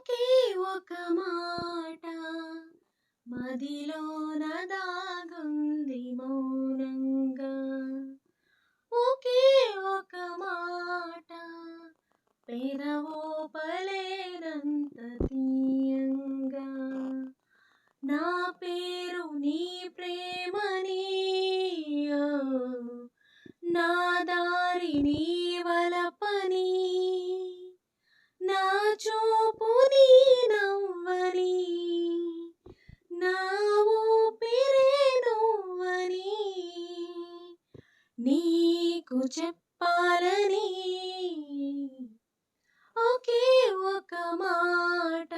ఒకే ఒక మాట. మదిలోన దాగుంది మౌనంగా. ఒకే ఒక మాట. పెదవోపలేనంత నాకు చెప్పాలని. ఒకే ఒక మాట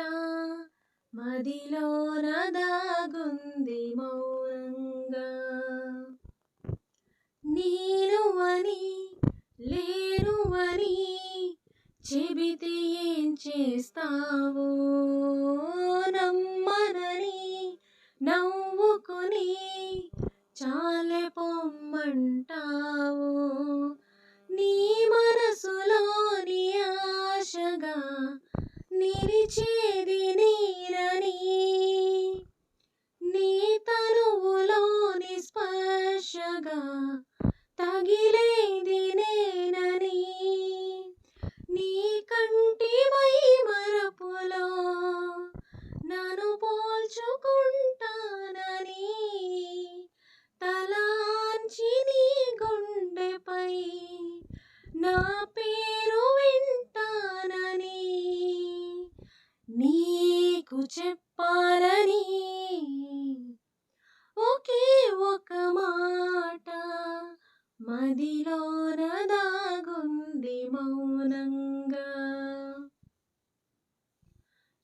మదిలోన దాగుంది మౌనంగా. నీనువని లేనువని చెబితే ఏం చేస్తావో నమ్మనని నవ్వుకొని చాలే పొమ్మంటా. నిలిచేది నీరని నీ తనువులోని స్పర్శగా తగిలేది నేనని నీ కంటి మై నీకు చెప్పాలని ఒకే ఒక మాట. మదిలోన దాగుంది మౌనంగా.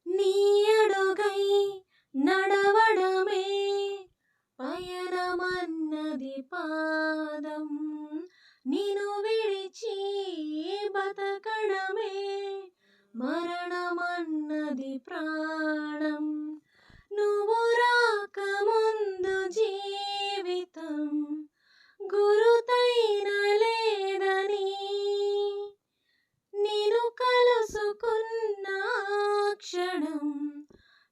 నీ అడుగై నడవడమే పయనమన్నది పాదం. నిను విడిచి బతకడమే మరణమన్న నాది ప్రాణం. నువ్వు రాకముందు జీవితం గురుతైన లేదని. నేను కలుసుకున్న క్షణం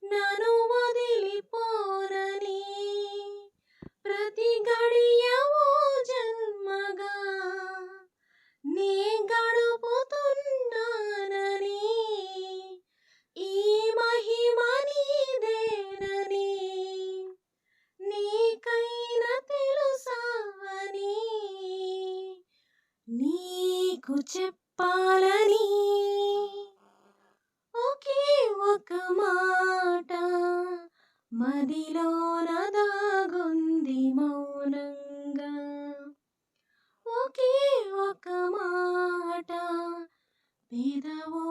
నన్ను వదిలిపోరని ప్రతి గడియవో జన్మగా నాకు చెప్పాలని ఒకే ఒక మాట మదిలోన దాగుంది మౌనంగా. ఒకే ఒక మాట పెదవో